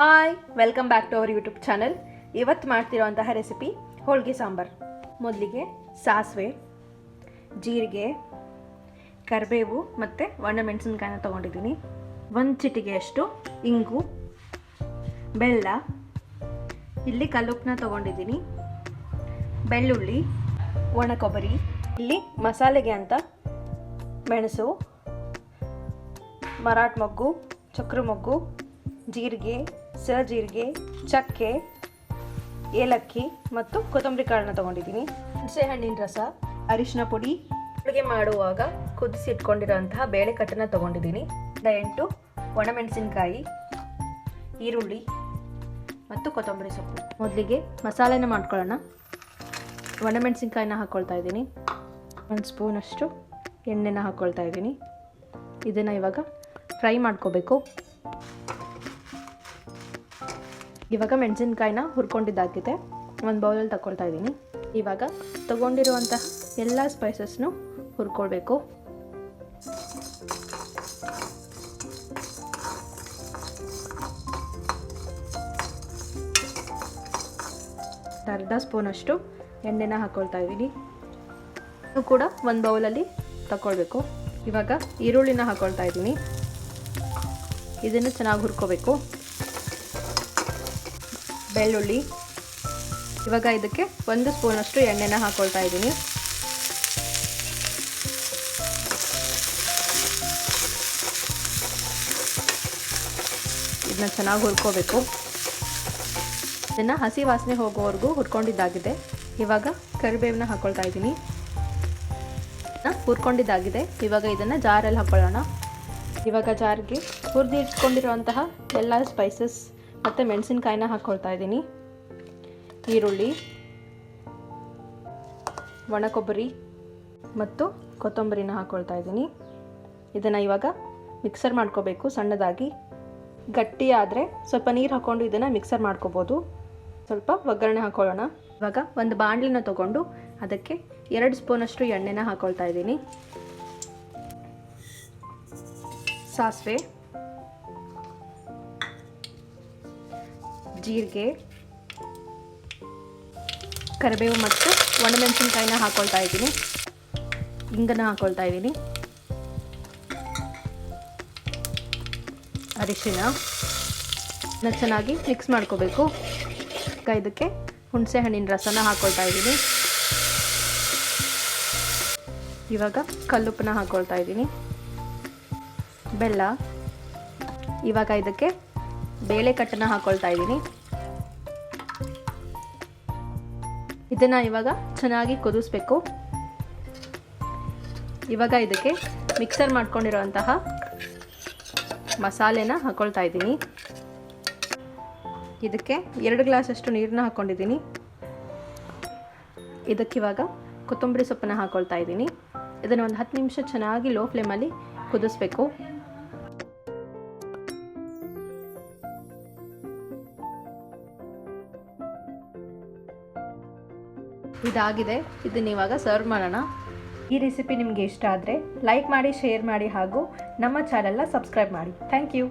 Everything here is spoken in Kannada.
Hi welcome back to our YouTube channel ಇವತ್ತು ಮಾಡ್ತಿರೋವಂತಹ ರೆಸಿಪಿ ಹೋಳಿಗೆ ಸಾಂಬಾರು. ಮೊದಲಿಗೆ ಸಾಸಿವೆ, ಜೀರಿಗೆ, ಕರಿಬೇವು ಮತ್ತು ಒಣಮೆಣಸಿನ್ಕಾಯಿನ ತೊಗೊಂಡಿದ್ದೀನಿ. ಒಂದು ಚಿಟಿಗೆಯಷ್ಟು ಇಂಗು, ಬೆಲ್ಲ, ಇಲ್ಲಿ ಕಲ್ಲುಪ್ಪನ್ನ ತೊಗೊಂಡಿದ್ದೀನಿ. ಬೆಳ್ಳುಳ್ಳಿ, ಒಣ ಕೊಬ್ಬರಿ, ಇಲ್ಲಿ ಮಸಾಲೆಗೆ ಅಂತ ಮೆಣಸು, ಮರಾಠ ಮೊಗ್ಗು, ಚಕ್ರ ಮೊಗ್ಗು, ಜೀರಿಗೆ ಜೀರಿಗೆ ಚಕ್ಕೆ ಏಲಕ್ಕಿ ಮತ್ತು ಕೊತ್ತಂಬರಿ ಕಾಳನ್ನ ತಗೊಂಡಿದ್ದೀನಿ. ಹುಣಸೆ ಹಣ್ಣಿನ ರಸ ಅರಿಶಿನ ಪುಡಿ. ಅಡುಗೆ ಮಾಡುವಾಗ ಕುದಿಸಿ ಇಟ್ಕೊಂಡಿರುವಂತಹ ಬೇಳೆ ಕಟ್ಟನ್ನ ತೊಗೊಂಡಿದ್ದೀನಿ ಎಂಟು ಒಣಮೆಣಸಿನ್ಕಾಯಿ ಈರುಳ್ಳಿ ಮತ್ತು ಕೊತ್ತಂಬರಿ ಸೊಪ್ಪು. ಮೊದಲಿಗೆ ಮಸಾಲೆನ ಮಾಡ್ಕೊಳ್ಳೋಣ. ಒಣಮೆಣಸಿನ್ಕಾಯಿನ ಹಾಕ್ಕೊಳ್ತಾ ಇದ್ದೀನಿ. ಒಂದು ಸ್ಪೂನಷ್ಟು ಎಣ್ಣೆನ ಹಾಕ್ಕೊಳ್ತಾ ಇದ್ದೀನಿ. ಇದನ್ನು ಇವಾಗ ಫ್ರೈ ಮಾಡ್ಕೋಬೇಕು. ಇವಾಗ ಮೆಣಸಿನ್ಕಾಯಿನ ಹುರ್ಕೊಂಡಿದ್ದಾಗಿದೆ. ಒಂದು ಬೌಲಲ್ಲಿ ತಗೊಳ್ತಾ ಇದ್ದೀನಿ. ಇವಾಗ ತೊಗೊಂಡಿರುವಂಥ ಎಲ್ಲ ಸ್ಪೈಸಸ್ನು ಹುರ್ಕೊಳ್ಬೇಕು. ಅರ್ಧ ಸ್ಪೂನಷ್ಟು ಎಣ್ಣೆನ ಹಾಕ್ಕೊಳ್ತಾ ಇದ್ದೀನಿ. ಇನ್ನು ಕೂಡ ಒಂದು ಬೌಲಲ್ಲಿ ತಗೊಳ್ಬೇಕು ಇವಾಗ ಈರುಳ್ಳಿನ ಹಾಕ್ಕೊಳ್ತಾ ಇದ್ದೀನಿ. ಇದನ್ನು ಚೆನ್ನಾಗಿ ಹುರ್ಕೋಬೇಕು. ಬೆಳ್ಳುಳ್ಳಿ. ಇವಾಗ ಇದಕ್ಕೆ ಒಂದು ಸ್ಪೂನಷ್ಟು ಎಣ್ಣೆನ ಹಾಕ್ಕೊಳ್ತಾ ಇದ್ದೀನಿ. ಇದನ್ನ ಚೆನ್ನಾಗಿ ಹುರ್ಕೋಬೇಕು. ಇದನ್ನು ಹಸಿ ವಾಸನೆ ಹೋಗೋವರೆಗೂ ಹುರ್ಕೊಂಡಿದ್ದಾಗಿದೆ. ಇವಾಗ ಕರಿಬೇವನ್ನ ಹಾಕ್ಕೊಳ್ತಾ ಇದ್ದೀನಿ. ಹುರ್ಕೊಂಡಿದ್ದಾಗಿದೆ. ಇವಾಗ ಇದನ್ನು ಜಾರಲ್ಲಿ ಹಾಕ್ಕೊಳ್ಳೋಣ ಇವಾಗ ಜಾರಿಗೆ ಹುರಿದಿಟ್ಕೊಂಡಿರುವಂತಹ ಎಲ್ಲ ಸ್ಪೈಸಸ್ ಮತ್ತು ಮೆಣಸಿನ್ಕಾಯಿನ ಹಾಕ್ಕೊಳ್ತಾ ಇದ್ದೀನಿ. ಈರುಳ್ಳಿ ಒಣ ಕೊಬ್ಬರಿ ಮತ್ತು ಕೊತ್ತಂಬರಿನ ಹಾಕ್ಕೊಳ್ತಾ ಇದ್ದೀನಿ. ಇದನ್ನು ಇವಾಗ ಮಿಕ್ಸರ್ ಮಾಡ್ಕೋಬೇಕು ಸಣ್ಣದಾಗಿ. ಗಟ್ಟಿ ಆದರೆ ಸ್ವಲ್ಪ ನೀರು ಹಾಕ್ಕೊಂಡು ಇದನ್ನು ಮಿಕ್ಸರ್ ಮಾಡ್ಕೋಬೋದು. ಸ್ವಲ್ಪ ಒಗ್ಗರಣೆ ಹಾಕ್ಕೊಳ್ಳೋಣ ಇವಾಗ ಒಂದು ಬಾಣಲಿನ ತೊಗೊಂಡು ಅದಕ್ಕೆ ಎರಡು ಸ್ಪೂನಷ್ಟು ಎಣ್ಣೆನ ಹಾಕ್ಕೊಳ್ತಾ ಇದ್ದೀನಿ. ಸಾಸಿವೆ ಜೀರಿಗೆ, ಕರಿಬೇವು ಮತ್ತು ಒಣಮೆಣಸಿನ್ಕಾಯಿನ ಹಾಕ್ಕೊಳ್ತಾ ಇದ್ದೀನಿ. ಹಿಂಗನ್ನು ಹಾಕ್ಕೊಳ್ತಾ ಇದ್ದೀನಿ. ಅರಿಶಿನ. ಚೆನ್ನಾಗಿ ಮಿಕ್ಸ್ ಮಾಡ್ಕೋಬೇಕು. ಇದಕ್ಕೆ ಹುಣಸೆ ಹಣ್ಣಿನ ರಸನ ಹಾಕ್ಕೊಳ್ತಾ ಇದ್ದೀನಿ. ಇವಾಗ ಕಲ್ಲುಪ್ಪನ್ನ ಹಾಕ್ಕೊಳ್ತಾ ಇದ್ದೀನಿ. ಬೆಲ್ಲ. ಇವಾಗ ಇದಕ್ಕೆ ಬೇಳೆ ಕಟ್ಟನ್ನ ಹಾಕೊಳ್ತಾ ಇದ್ದೀನಿ. ಇದನ್ನು ಇವಾಗ ಚೆನ್ನಾಗಿ ಕುದಿಸ್ಬೇಕು. ಇವಾಗ ಇದಕ್ಕೆ ಮಿಕ್ಸರ್ ಮಾಡ್ಕೊಂಡಿರುವಂತಹ ಮಸಾಲೆನ ಹಾಕೊಳ್ತಾ ಇದ್ದೀನಿ. ಇದಕ್ಕೆ ಎರಡು ಗ್ಲಾಸಷ್ಟು ನೀರನ್ನ ಹಾಕ್ಕೊಂಡಿದ್ದೀನಿ ಇದಕ್ಕಿವಾಗ ಕೊತ್ತಂಬರಿ ಸೊಪ್ಪನ್ನ ಹಾಕ್ಕೊಳ್ತಾ ಇದ್ದೀನಿ. ಇದನ್ನು ಒಂದು ಹತ್ತು ನಿಮಿಷ ಚೆನ್ನಾಗಿ ಲೋ ಫ್ಲೇಮಲ್ಲಿ ಕುದಿಸ್ಬೇಕು. ಇದಾಗಿದೆ. ಇದನ್ನ ಇವಾಗ ಸರ್ವ್ ಮಾಡೋಣ. ಈ ರೆಸಿಪಿ ನಿಮಗೆ ಇಷ್ಟ ಆದರೆ ಲೈಕ್ ಮಾಡಿ ಶೇರ್ ಮಾಡಿ ಹಾಗೂ ನಮ್ಮ ಚಾನೆಲ್ನ ಸಬ್ಸ್ಕ್ರೈಬ್ ಮಾಡಿ. Thank you